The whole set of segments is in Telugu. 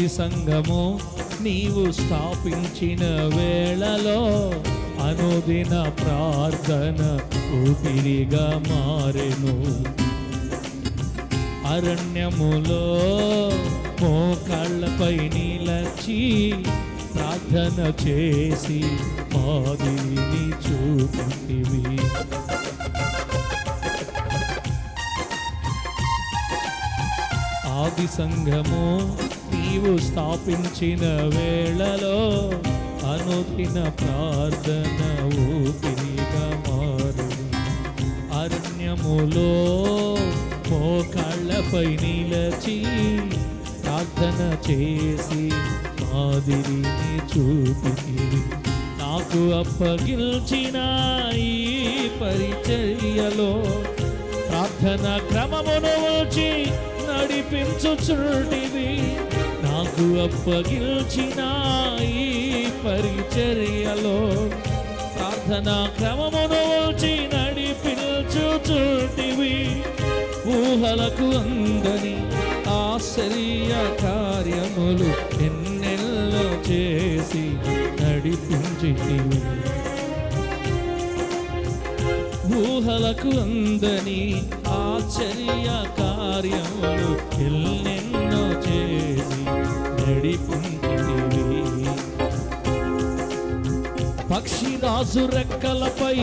జాతి సంఘము నీవు స్థాపించిన వేళలో అనుదిన ప్రార్థన ఊపిరిగా మారెను. అరణ్యములో మోకాళ్ళపై నిలచి ప్రార్థన చేసి పాదిని చూపితివి. ఆది సంఘము నీవు స్థాపించిన వేళలో అనుదిన ప్రార్థన ఊపిరిగా మారు. అరణ్యములో మోకాళ్ళపై నిలచి ప్రార్థన చేసి మాదిరిని చూపితివి నాకు అప్పగించిన ఈ పరిచర్యలో ప్రార్థన క్రమమును వచ్చి నడిపించుచుంటివి నాకు అప్పగించిన ఈ పరిచర్యలో. ప్రార్థన క్రమమును వచ్చి నడిపించుచుంటివి ఊహలకు అందని ఆశ్చర్య కార్యములు ఎన్నెల్లో చేసి నడిపించితివి ఊహలకు అందని ఆశ్చర్య కార్యములు ఎల్లెన్నో నడిపించితివి పక్షిరాజు రెక్కలపై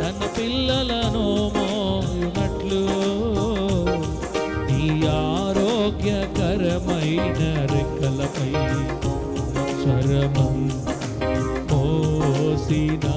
తన పిల్లలను మోయునట్లు. ఈ ఆరోగ్యకరమైన రెక్కలపై చరమం పోసినా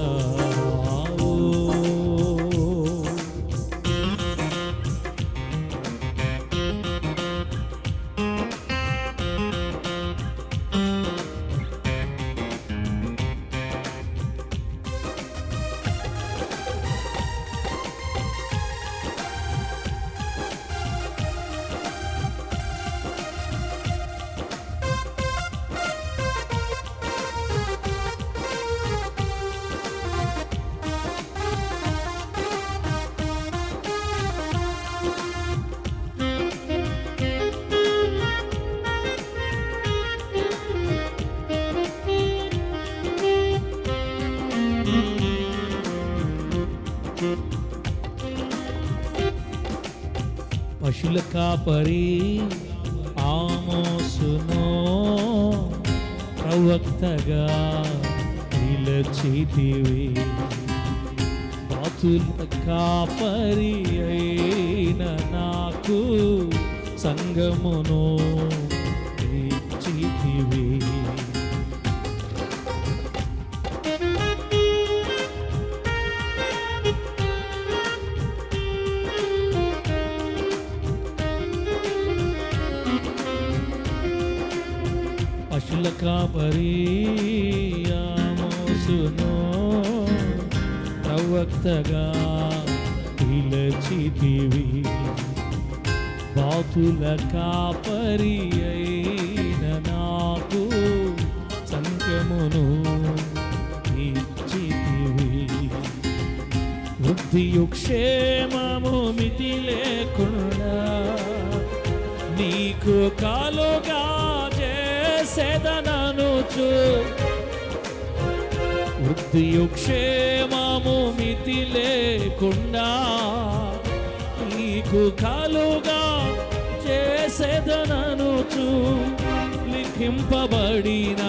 కాపరి ఆమోసును ప్రవక్తగా నిలచితివి. బాతుల కాపరి అయిన నాకు సంగమును ఇచ్చితివి. పశుల కాపరి ప్రవక్తగా పిలచితివి బాతుల కాపరి అయిన నాకు సంఖ్యమును ఇచ్చితివి వృద్ధియు క్షేమము మితి లేకుండా నీకు కాలుగా చేసేదననుచు వృద్ధియు క్షేమము మితి లేకుండా నీకు కాలుగా చేసేదననుచు. లిఖింపబడిన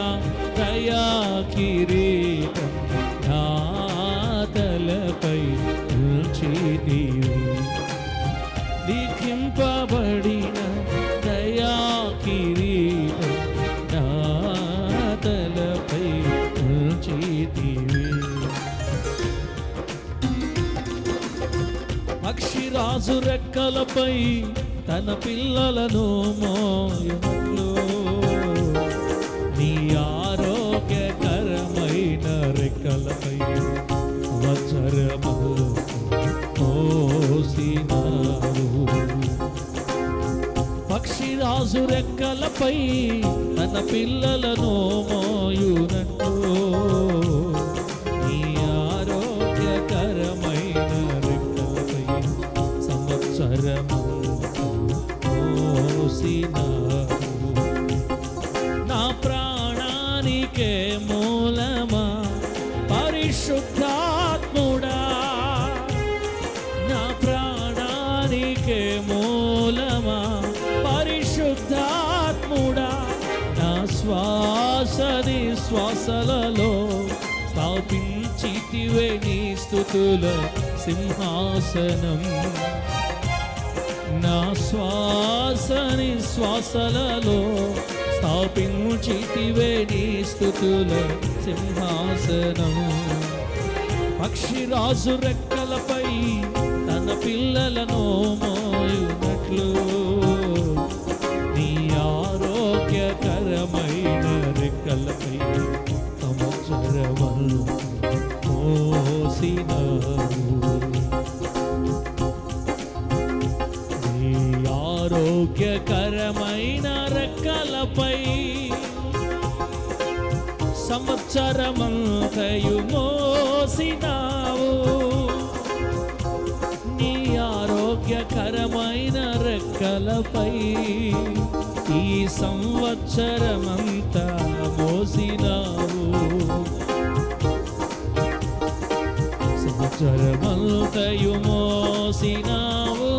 దయా కిరీటం రాజు రెక్కలపై తన పిల్లలను మోయనట్లు నీ ఆరోగ్యకరమైన రెక్కలపై వచరము మోసినారు పక్షిరాజు రెక్కలపై తన పిల్లలను మోయునట్టు స్థాపించితివే నీ స్థుతుల సింహాసనం. నా శ్వాసని శ్వాసలలో స్థాపించితివే నీ స్థుతుల సింహాసనం. పక్షిరాజు రెక్కలపై తన పిల్లలను మోయునట్లు చేసినావు. నీ ఆరోగ్యకరమైన రెక్కలపై సంవత్సరమంతయు మోసినావు. నీ ఆరోగ్యకరమైన రెక్కలపై ఈ సంవత్సరమంతా మోసినావు. సంవత్సరమంతయు మోసినావు.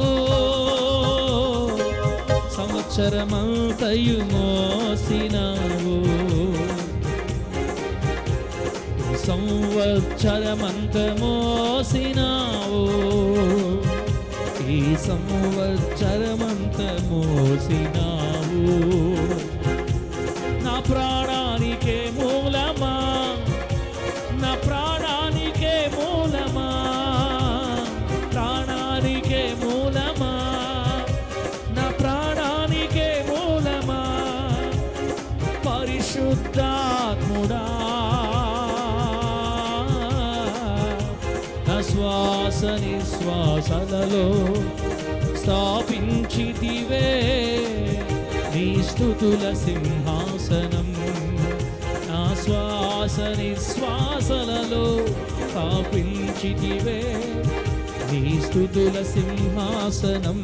సంవత్సరమంతయు మోసినావు. సంవత్సరమంత మోసినావు. ఈ సంవత్సరమంత మోసినావు. ప్రాణానికే మూలమా? నా ప్రాణానికే మూలమా? పరిశుద్ధాత్ముడా? నా శ్వాస నిశ్వాసలలో స్థాపించితివే నీ స్థుతుల సింహాసనం. నా శ్వాస నిశ్వాసలలో స్థాపించితివే నీ స్థుతుల సింహాసనం.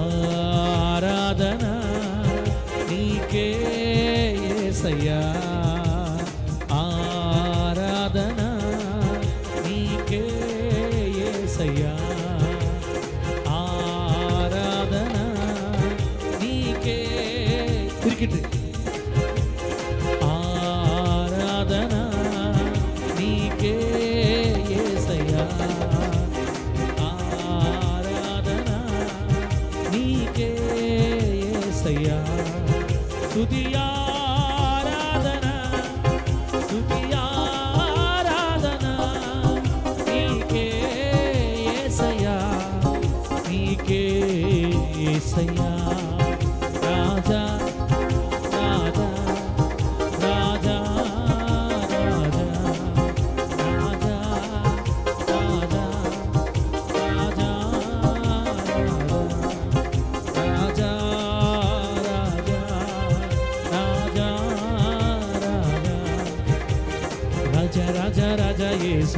ఆరాధన నీకే సయ్యా ఆరాధన నీకే సయ్యా తుదియా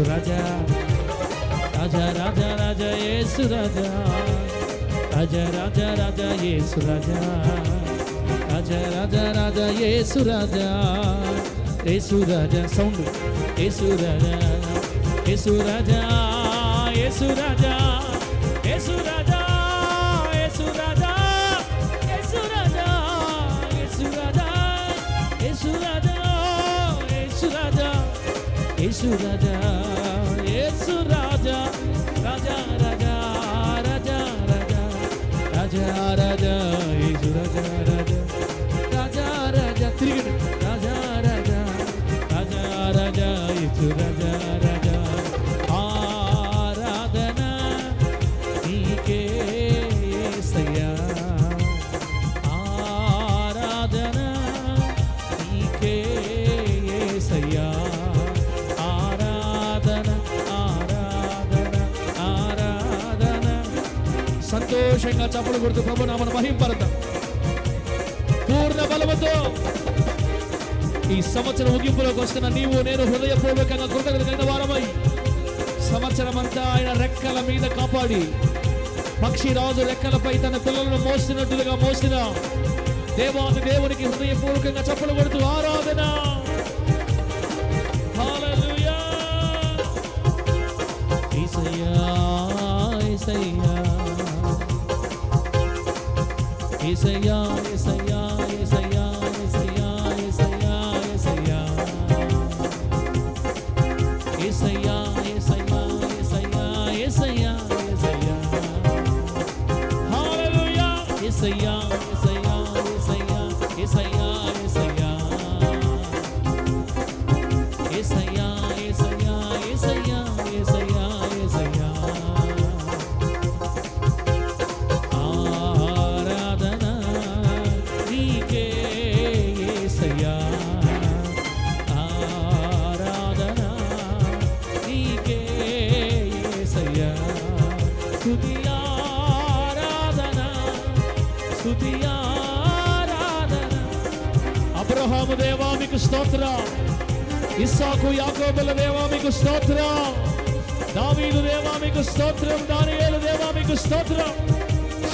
యేసు రాజా రాజా రాజా రాజా యేసు రాజా రాజా రాజా రాజా యేసు రాజా రాజా రాజా రాజా యేసు రాజా యేసు రాజా సౌండ్ యేసు రాజా యేసు రాజా యేసు రాజా యేసు రాజా యేసు రాజా యేసు రాజా యేసు రాజా యేసు రాజా యేసు రాజా యేసు రాజా సంతోషంగా చప్పుడు కొడుతూ ప్రభు పూర్ణ బలముతో ఈ సంవత్సరం ముగింపులోకి వస్తున్న నీవు నేను హృదయపూర్వకంగా కృతజ్ఞత కలిగిన వారమై సంవత్సరం అంతా ఆయన రెక్కల మీద కాపాడి పక్షిరాజు రెక్కలపై తన పిల్లలను మోస్తున్నట్లుగా మోసిన దేవాది దేవునికి హృదయపూర్వకంగా చప్పలు కొడుతూ ఆరాధన. He's a young, he's a young. Abraham దేవా మీకు స్తోత్రం. ఇస్సాకు యాకోబుల దేవా మీకు స్తోత్రం. దావీదు దేవా మీకు స్తోత్రం. దానియేలు దేవా మీకు స్తోత్రం.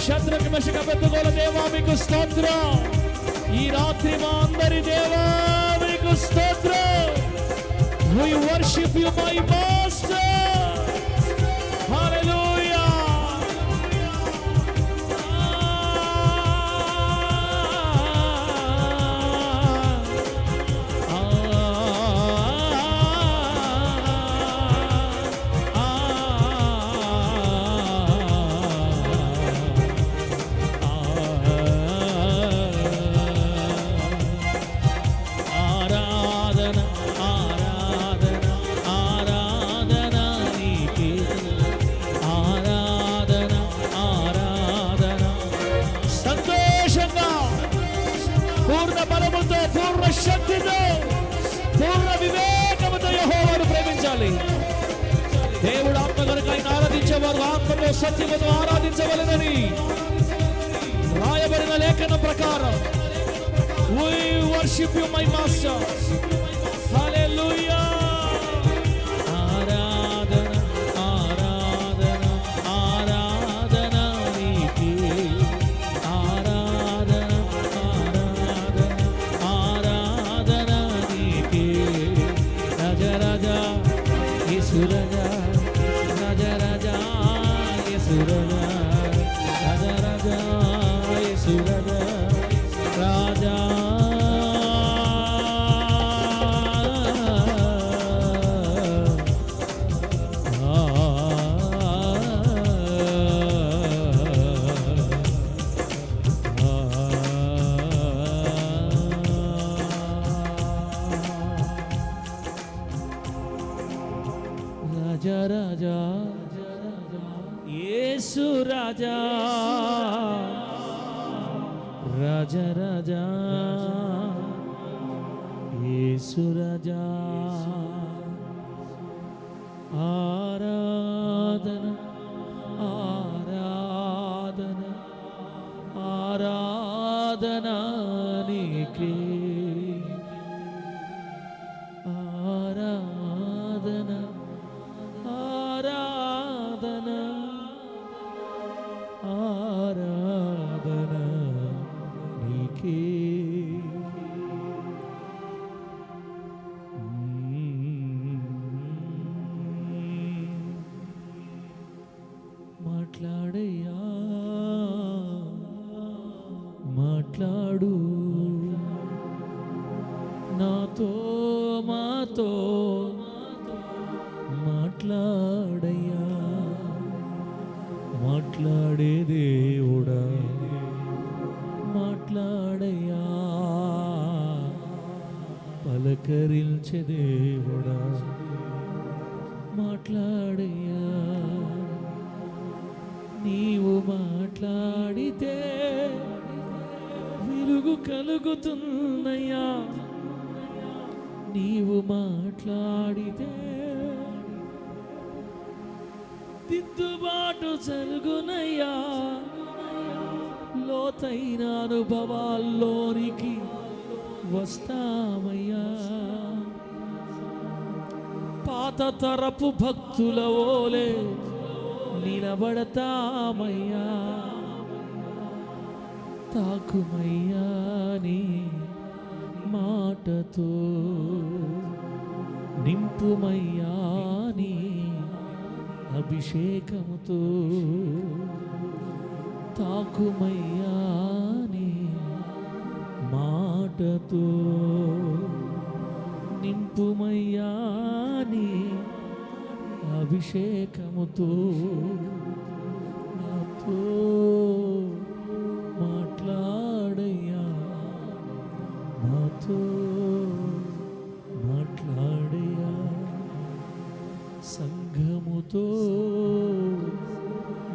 శత్రుక మషక పెద్దగోల దేవా మీకు స్తోత్రం. ఈ రాత్రి మా అందరి దేవా మీకు స్తోత్రం. We worship you my master శక్తితో పూర్ణ వివేకముతో యెహోవాను ప్రేమించాలి దేవుడు ఆత్మ కనుక ఆయన ఆరాధించేవారు ఆత్మలో సత్యముతో ఆరాధించవలెనని రాయబడిన లేఖన ప్రకారం We worship you, my master. రాజా రాజా యేసు రాజా రాజా రాజా యేసు రాజా ఆరాధన ఆరాధన ఆరాధన నాతో మాతో మాట్లాడయ్యా. మాట్లాడే దేవుడా మాట్లాడయ్యా. పలకరించే దేవుడా మాట్లాడయ్యా. నీవు మాట్లాడితే వెలుగు కలుగుతున్నయ్యా నీవు మాట్లాడితే దిద్దుబాటు జరుగునయ్యా. లోతైన అనుభవాల్లోనికి వస్తామయ్యా. పాత తరపు భక్తుల ఓలే నిలబడతామయ్యా. తాకుమయ్యా నీ మాటతో నింపుమయ్యా నీ అభిషేకముతో. తాకుమయ్యా నీ మాటతో. నింపుమయ్యా నీ అభిషేకముతో. నాతో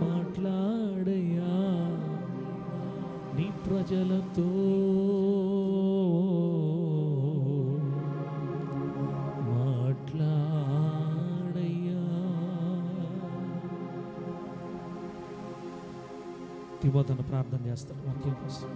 మాట్లాడయా? నీ ప్రజలతో మాట్లాడయ్యా ప్రార్థన చేస్తారు వాక్యం కోసం